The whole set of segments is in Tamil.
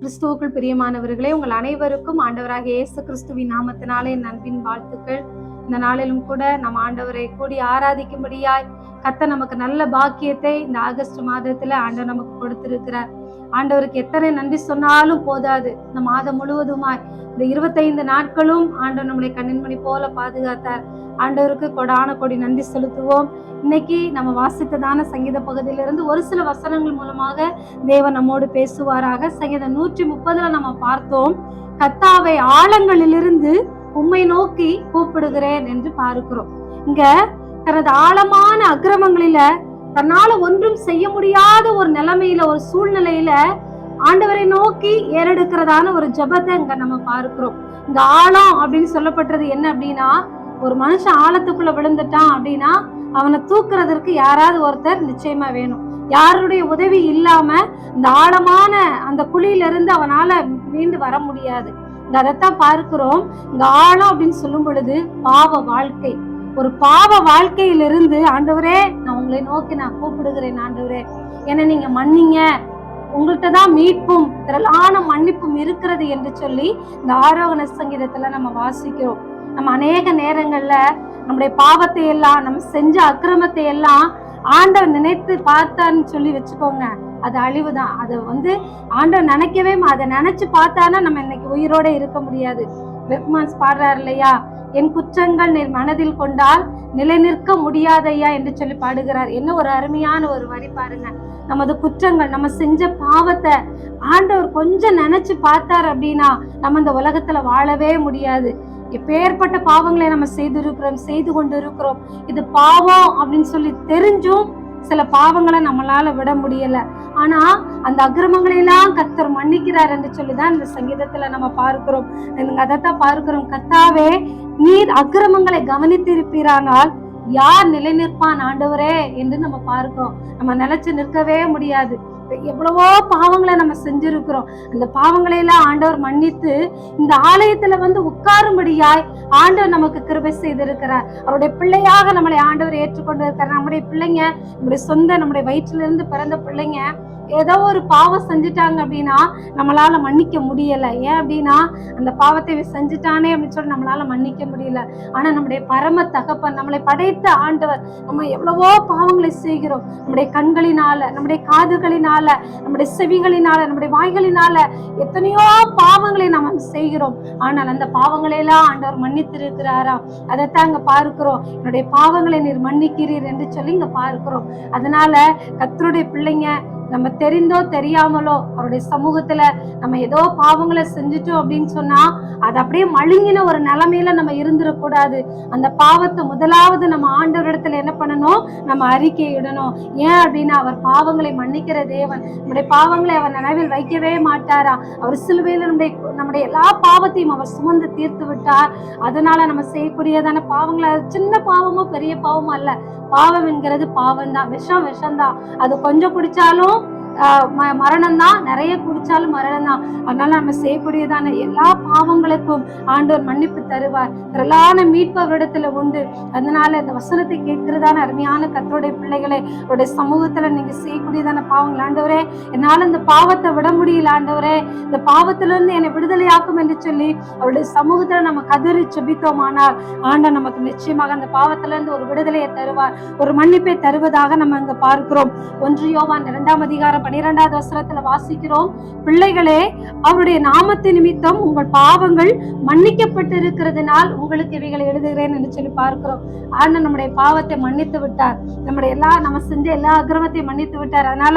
கிறிஸ்துவுக்குள் பிரியமானவர்களே உங்கள் அனைவருக்கும் ஆண்டவராக இயேசு கிறிஸ்துவின் நாமத்தினாலே என் அன்பின் வாழ்த்துக்கள். இந்த நாளிலும் கூட நம்ம ஆண்டவரை கூடி ஆராதிக்கும்படியாய் கத்த நமக்கு நல்ல பாக்கியத்தை இந்த ஆகஸ்ட் மாதத்துல ஆண்டவர் நமக்கு கொடுத்திருக்கிறார். ஆண்டவருக்கு எத்தனை நன்றி சொன்னாலும் போதாது. இந்த மாதம் முழுவதுமாய் இந்த இருபத்தைந்து நாட்களும் ஆண்டவர் நம்முடைய கண்ணின்மணி போல பாதுகாத்தார். ஆண்டவருக்கு கொடான கொடி நன்றி செலுத்துவோம். இன்னைக்கு நம்ம வாசித்ததான சங்கீத பகுதியிலிருந்து ஒரு சில வசனங்கள் மூலமாக தேவன் நம்மோடு பேசுவாராக. சங்கீதம் நூற்றி முப்பதுல நம்ம பார்த்தோம். கத்தாவை ஆழங்களிலிருந்து உம்மை நோக்கி கூப்பிடுகிறேன் என்று பார்க்கிறோம். இங்க தனது ஆழமான அக்கிரமங்களில தன்னால ஒன்றும் செய்ய முடியாத ஒரு நிலைமையில ஒரு சூழ்நிலையில ஆண்டவரை நோக்கி ஏறெடுக்கிறதான ஒரு ஜெபத்தை இங்க நம்ம பார்க்கிறோம். இந்த ஆழம் அப்படின்னு சொல்லப்பட்டது என்ன அப்படின்னா ஒரு மனுஷன் ஆழத்துக்குள்ள விழுந்துட்டான் அப்படின்னா அவனை தூக்குறதற்கு யாராவது ஒருத்தர் நிச்சயமா வேணும். யாருடைய உதவி இல்லாம இந்த ஆழமான அந்த குழியில இருந்து அவனால மீண்டு வர முடியாது. அதைத்தான் பார்க்கிறோம். இந்த ஆழம் அப்படின்னு சொல்லும் பொழுது பாவ வாழ்க்கை. ஒரு பாவ வாழ்க்கையிலிருந்து ஆண்டவரே நான் உங்களை நோக்கி நான் கூப்பிடுகிறேன் ஆண்டவரே. என்னை நீங்க மன்னிங்க. உங்கள்கிட்ட தான் மீட்பும் திரளான மன்னிப்பும் இருக்கிறது என்று சொல்லி இந்த ஆரோகண சங்கீதத்துல நம்ம வாசிக்கிறோம். நம்ம அநேக நேரங்கள்ல நம்முடைய பாவத்தை எல்லாம் நம்ம செஞ்ச அக்கிரமத்தை எல்லாம் ஆண்டவர் நினைத்து பார்த்தான்னு சொல்லி வச்சுக்கோங்க. அது அழிவு தான் அது வந்து ஆண்டவர் நினைக்கவே மா- அதை நினைச்சு பார்த்தானா நம்ம இன்னைக்கு உயிரோட இருக்க முடியாது. பெக்மான்ஸ் பாடுறாரு இல்லையா? என் குற்றங்கள் நீர் மனதில் கொண்டால் நிலை நிற்க முடியாதையா என்று சொல்லி பாடுகிறார். என்ன ஒரு அருமையான ஒரு வரி பாருங்க. நமது குற்றங்கள் நம்ம செஞ்ச பாவத்தை ஆண்டவர் கொஞ்சம் நினைச்சு பார்த்தார் அப்படின்னா நம்ம இந்த உலகத்துல வாழவே முடியாது. எப்பேற்பட்ட பாவங்களை நம்ம செய்திருக்கிறோம் செய்து கொண்டு இருக்கிறோம் இது பாவம் அப்படின்னு சொல்லி தெரிஞ்சும் சில பாவங்களை நம்மளால விட முடியல. ஆனா அந்த அக்கிரமங்களை எல்லாம் கத்தர் மன்னிக்கிறார் என்று சொல்லிதான் இந்த சங்கீதத்துல நம்ம பார்க்கிறோம். அதைத்தான் பார்க்கிறோம். கத்தாவே நீர் அக்கிரமங்களை கவனித்திருப்பீரானால் யார் நிலை நிற்பான் ஆண்டவரே என்று நம்ம பார்க்கிறோம். நம்ம நிலைச்சு நிற்கவே முடியாது. எவ்வளவோ பாவங்களை நம்ம செஞ்சிருக்கிறோம். அந்த பாவங்களை எல்லாம் ஆண்டவர் மன்னித்து இந்த ஆலயத்துல வந்து உட்காரும்படியாய் ஆண்டவர் நமக்கு கிருபை செய்திருக்கிறார். அவருடைய பிள்ளையாக நம்மளை ஆண்டவர் ஏற்றுக்கொண்டு இருக்கிறார் நம்முடைய பிள்ளைங்க நம்முடைய சொந்த நம்முடைய வயிற்றுல இருந்து பிறந்த பிள்ளைங்க ஏதோ ஒரு பாவம் செஞ்சுட்டாங்க அப்படின்னா நம்மளால மன்னிக்க முடியல. ஏன் அப்படின்னா அந்த பாவத்தை செஞ்சுட்டானே அப்படின்னு சொல்லி நம்மளால மன்னிக்க முடியல. ஆனா நம்முடைய பரம தகப்பன் நம்மளை படைத்த ஆண்டவர் நம்ம எவ்வளவோ பாவங்களை செய்கிறோம். நம்முடைய கண்களினால நம்முடைய காதுகளினால நம்முடைய செவிகளினால நம்முடைய வாய்களினால எத்தனையோ பாவங்களை நாம் செய்கிறோம். ஆனால் அந்த பாவங்களை எல்லாம் ஆண்டவர் மன்னித்திருக்கிறாராம் அதைத்தான் இங்க பார்க்கிறோம். என்னுடைய பாவங்களை நீர் மன்னிக்கிறீர் என்று சொல்லி இங்க பார்க்கிறோம். அதனால கத்தருடைய பிள்ளைங்க நம்ம தெரிந்தோ தெரியாமலோ அவருடைய சமூகத்துல நம்ம ஏதோ பாவங்களை செஞ்சுட்டோம் அப்படின்னு சொன்னா அது அப்படியே மழுங்கின ஒரு நிலைமையில நம்ம இருந்துடக்கூடாது அந்த பாவத்தை முதலாவது நம்ம ஆண்டவரிடத்துல என்ன பண்ணணும்? நம்ம அறிக்கையிடணும் ஏன் அப்படின்னா அவர் பாவங்களை மன்னிக்கிற தேவன். நம்முடைய பாவங்களை அவர் நினைவில் வைக்கவே மாட்டாரா? அவர் சிலுவையில நம்முடைய நம்முடைய எல்லா பாவத்தையும் அவர் சுமந்து தீர்த்து விட்டார். அதனால நம்ம செய்யக்கூடியதான பாவங்களை சின்ன பாவமோ பெரிய பாவமோ அல்ல. பாவம் என்கிறது பாவம் தான் விஷம் விஷம் தான் அது கொஞ்சம் குடிச்சாலும் மரணம் தான் நிறைய குடிச்சாலும் மரணம் தான் அதனால நம்ம செய்யக்கூடியதான எல்லா பாவங்களுக்கும் ஆண்டவர் மன்னிப்பு தருவார். திரளான மீட்பவரிடத்துல உண்டு. அதனால இந்த வசனத்தை கேட்கிறதான அருமையான கத்தோடைய பிள்ளைகளை அவருடைய சமூகத்துல நீங்க செய்யக்கூடியதான பாவங்கள். ஆண்டவரே என்னால இந்த பாவத்தை விட முடியல ஆண்டவரே. இந்த பாவத்துல இருந்து என்னை விடுதலையாக்கும் என்று சொல்லி அவருடைய சமூகத்துல நம்ம கதறி செபித்தோமானால் ஆண்டவர் நமக்கு நிச்சயமாக அந்த பாவத்துல இருந்து ஒரு விடுதலையை தருவார். ஒரு மன்னிப்பை தருவதாக நம்ம இங்க பார்க்கிறோம். ஒன்று யோவான் இரண்டாம் அதிகாரம் பனிரெண்டாவது வசனத்துல வாசிக்கிறோம். பிள்ளைகளே அவருடைய நாமத்து நிமித்தம் உங்கள் பாவங்கள் மன்னிக்கப்பட்டிருக்கிறதுனால் உங்களுக்கு இவைகளை எழுதுகிறேன் என்று சொல்லி பார்க்கிறோம். ஆனா நம்முடைய பாவத்தை மன்னித்து விட்டார். நம்முடைய எல்லா நம்ம செஞ்ச எல்லா அக்கிரமத்தையும் மன்னித்து விட்டார். அதனால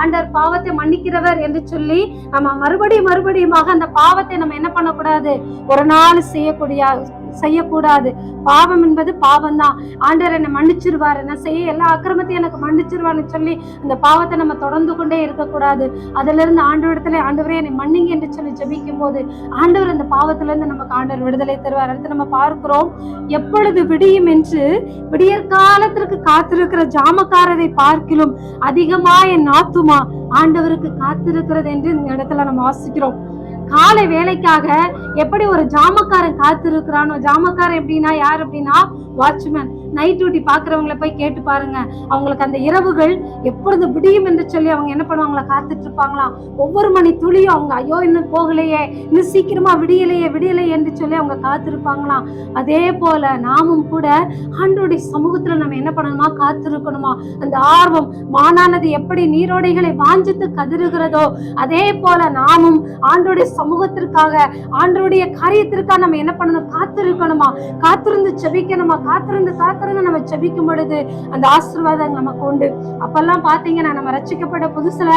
ஆண்டவர் பாவத்தை மன்னிக்கிறவர் என்று சொல்லி நம்ம மறுபடியும் மறுபடியுமாக அந்த பாவத்தை நம்ம என்ன பண்ணக்கூடாது? ஒரு நாள் செய்யக்கூடிய செய்யக்கூடாது. பாவம் என்பது பாவம் தான் ஆண்டவர் என்னை மன்னிச்சிருவாரு. நான் செய்ய எல்லா அக்கிரமத்தையும் எனக்கு மன்னிச்சிருவான்னு சொல்லி அந்த பாவத்தை நம்ம தொடர்ந்து கொண்டே இருக்கக்கூடாது. அதுல இருந்து ஆண்டவரிடத்துல ஆண்டவரே என்னை மன்னிங்க என்று சொல்லி ஜபிக்கும் போது ஆண்டவர் அந்த பாவத்துல இருந்து நமக்கு ஆண்டவர் விடுதலை தருவார். அடுத்து நம்ம பார்க்கிறோம். எப்பொழுது விடியும் என்று விடியற் காலத்திற்கு காத்திருக்கிற ஜாமக்காரரை பார்க்கிலும் அதிகமா என் ஆத்துமா ஆண்டவருக்கு காத்திருக்கிறது என்று இந்த இடத்துல நம்ம வாசிக்கிறோம். காலை வேலைக்காக எப்படி ஒரு ஜாமக்காரன் காத்திருக்கிறானோ ஜாமக்காரன் எப்படின்னா யார் அப்படின்னா வாட்ச்மேன் நைட் டியூட்டி பாக்குறவங்களை போய் கேட்டு பாருங்க. அவங்களுக்கு அந்த இரவுகள் எப்பொழுது விடியும் என்று சொல்லி அவங்க என்ன பண்ணுவாங்களா? காத்துட்டு இருப்பாங்களாம் ஒவ்வொரு மணி துளியும் அவங்க ஐயோ இன்னும் போகலையே. இன்னும் சீக்கிரமா விடியலையே விடியலையே என்று சொல்லி அவங்க காத்திருப்பாங்களாம். அதே போல நாமும் கூட ஆண்டோடைய சமூகத்துல நம்ம என்ன பண்ணணுமா? காத்திருக்கணுமா? அந்த ஆர்வம் மானானது எப்படி நீரோடைகளை வாஞ்சித்து கதிருகிறதோ அதே போல நாமும் ஆண்டோடைய சமூகத்திற்காக ஆண்டோடைய காரியத்திற்காக நம்ம என்ன பண்ணணும்? காத்திருக்கணுமா? காத்திருந்து செபிக்கணுமா? காத்திருந்து காத்திருந்து நம்ம செபிக்கும் பொழுது அந்த ஆசீர்வாதம் நமக்கு உண்டு. அப்பெல்லாம் பாத்தீங்கன்னா நம்ம ரச்சிக்கப்பட்ட புதுசுல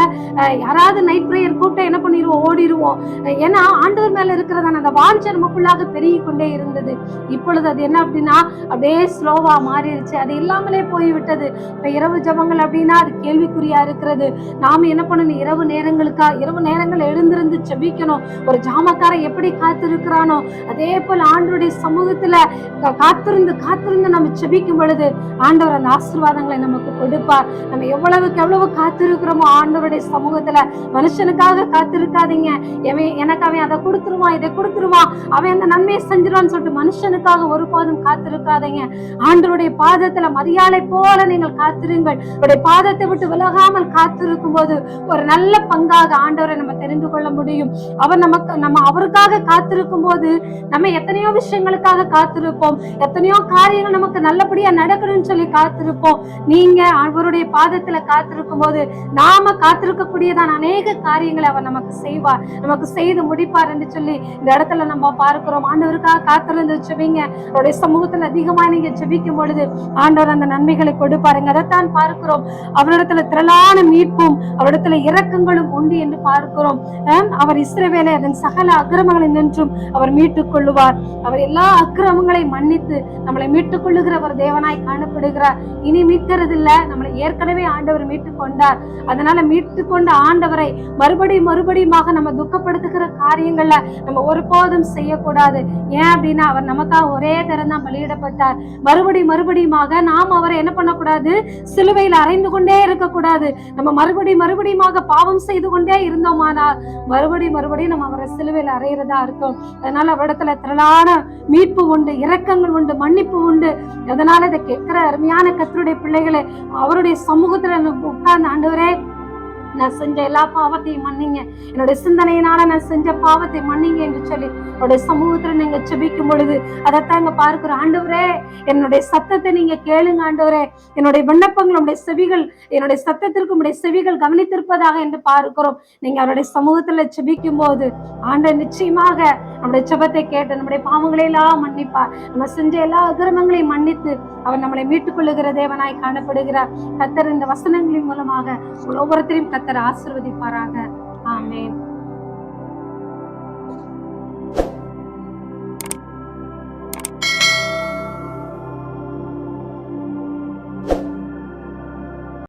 யாராவது நைட் ப்ரேயர் கூப்பிட்டு என்ன பண்ணிடுவோம் ஓடிடுவோம் ஏன்னா ஆண்டவர் மேல இருக்கிறதான அந்த வாஞ்சை நமக்குள்ளாக பெருகி கொண்டே இருந்தது. இப்பொழுது அது என்ன அப்படின்னா அப்படியே ஸ்லோவா மாறிடுச்சு. அது இல்லாமலே போய்விட்டது. இப்ப இரவு ஜபங்கள் அப்படின்னா அது கேள்விக்குறியா இருக்கிறது. நாம என்ன பண்ணணும்? இரவு நேரங்களுக்கா இரவு நேரங்கள் எழுந்திருந்து செபிக்கணும் ஒரு ஜாமக்காரன் எப்படி காத்திருக்கிறானோ அதே போல ஆண்டருடைய சமூகத்துல காத்திருந்து காத்திருந்து நம்ம ஜபிக்கும் பொழுது ஆண்டவர் அந்த ஆசீர்வாதங்களை நமக்கு கொடுப்பார். நம்ம எவ்வளவுக்கு எவ்வளவு காத்திருக்கிறோமோ ஆண்டவருடைய சமூகத்துல மனுஷனுக்காக காத்திருக்காதீங்க. எவன் எனக்கு அவன் அதை கொடுத்துருவான் இதை கொடுத்துருவான் அவன் அந்த நன்மையை செஞ்சிருவான்னு சொல்லிட்டு மனுஷனுக்காக ஒருபோதும் காத்திருக்காதீங்க. ஆண்டவருடைய பாதத்துல மரியாதை போல நீங்கள் காத்திருங்கள். அவருடைய பாதத்தை விட்டு விலகாமல் காத்திருக்கும் போது ஒரு நல்ல பங்காக ஆண்டவரை நம்ம தெரிந்து கொள்ள முடியும். அவர் நமக்கு நம்ம அவருக்காக காத்திருக்கும் போது நம்ம எத்தனையோ விஷயங்களுக்காக காத்திருப்போம். எத்தனையோ காரியங்கள் நமக்கு நல்ல நல்லபடியா நடக்கணும்னு சொல்லி காத்திருப்போம். நீங்க அவருடைய பாதத்துல காத்திருக்கும் போது நாம காத்திருக்கக்கூடியதான அநேக காரியங்களை அவர் நமக்கு செய்வார். நமக்கு செய்து முடிப்பார் என்று சொல்லி இந்த இடத்துல நம்ம பார்க்கிறோம். ஆண்டவருக்காக காத்திருந்து செபிங்க அவருடைய சமூகத்துல அதிகமா நீங்க செபிக்கும் பொழுது ஆண்டவர் அந்த நன்மைகளை கொடுப்பாருங்க. அதைத்தான் பார்க்கிறோம். அவரிடத்துல திரளான மீட்பும் அவரிடத்துல இரக்கங்களும் உண்டு என்று பார்க்கிறோம். அவர் இஸ்ரவேலை அதன் சகல அக்கிரமங்களை நின்றும் அவர் மீட்டுக் கொள்ளுவார். அவர் எல்லா அக்கிரமங்களை மன்னித்து நம்மளை மீட்டுக் கொள்ளுகிறவர் ஒரு தேவனாய் காணப்படுகிறார். இனி மீட்கிறது இல்ல நம்மளை ஏற்கனவே ஆண்டவர் மீட்டு கொண்டார். அதனால மீட்டு கொண்ட ஆண்டவரை மறுபடியும் மறுபடியுமாக நம்ம துக்கப்படுத்துகிற காரியங்கள்ல நம்ம ஒருபோதும் செய்யக்கூடாது. ஏன் அப்படின்னா அவர் நமக்காக ஒரே தரம் தான் பலியிடப்பட்டார். மறுபடியும் மறுபடியுமாக நாம் அவரை என்ன பண்ணக்கூடாது? சிலுவையில் அரைந்து கொண்டே இருக்கக்கூடாது. நம்ம மறுபடியும் மறுபடியுமாக பாவம் செய்து கொண்டே இருந்தோமானால் மறுபடியும் மறுபடியும் நம்ம அவரை சிலுவையில் அறையிறதா இருக்கும் அதனால அவரிடத்துல திரளான மீட்பு உண்டு இரக்கங்கள் உண்டு மன்னிப்பு உண்டு. அதனால இதை கேட்கிற அருமையான கத்தருடைய பிள்ளைகளை அவருடைய சமூகத்துல உட்கார்ந்து ஆண்டவரே நான் செஞ்ச எல்லா பாவத்தையும் மன்னிங்க. என்னுடைய சிந்தனையினால நான் செஞ்ச பாவத்தை மன்னிங்க என்று சொல்லி அவருடைய சமூகத்துல நீங்க செபிக்கும் பொழுது அதைத்தாங்க பார்க்கிற ஆண்டவரே என்னுடைய சத்தத்தை நீங்க கேளுங்க ஆண்டவரே. என்னுடைய விண்ணப்பங்கள் உடைய செவிகள் என்னுடைய சத்தத்திற்கு உடைய செவிகள் கவனித்திருப்பதாக என்று பார்க்கிறோம். நீங்க அவருடைய சமூகத்துல செபிக்கும் போது ஆண்ட நிச்சயமாக நம்முடைய செபத்தை கேட்டு நம்முடைய பாவங்களை எல்லாம் மன்னிப்பார். நம்ம செஞ்ச எல்லா அகிரமங்களையும் மன்னித்து அவர் நம்மளை மீட்டுக் கொள்ளுகிற தேவனாய் காணப்படுகிறார். கத்தர் இந்த வசனங்களின் மூலமாக ஒவ்வொருத்தரையும் கத்தர் ஆசிர்வதிப்பாராக. ஆமேன்.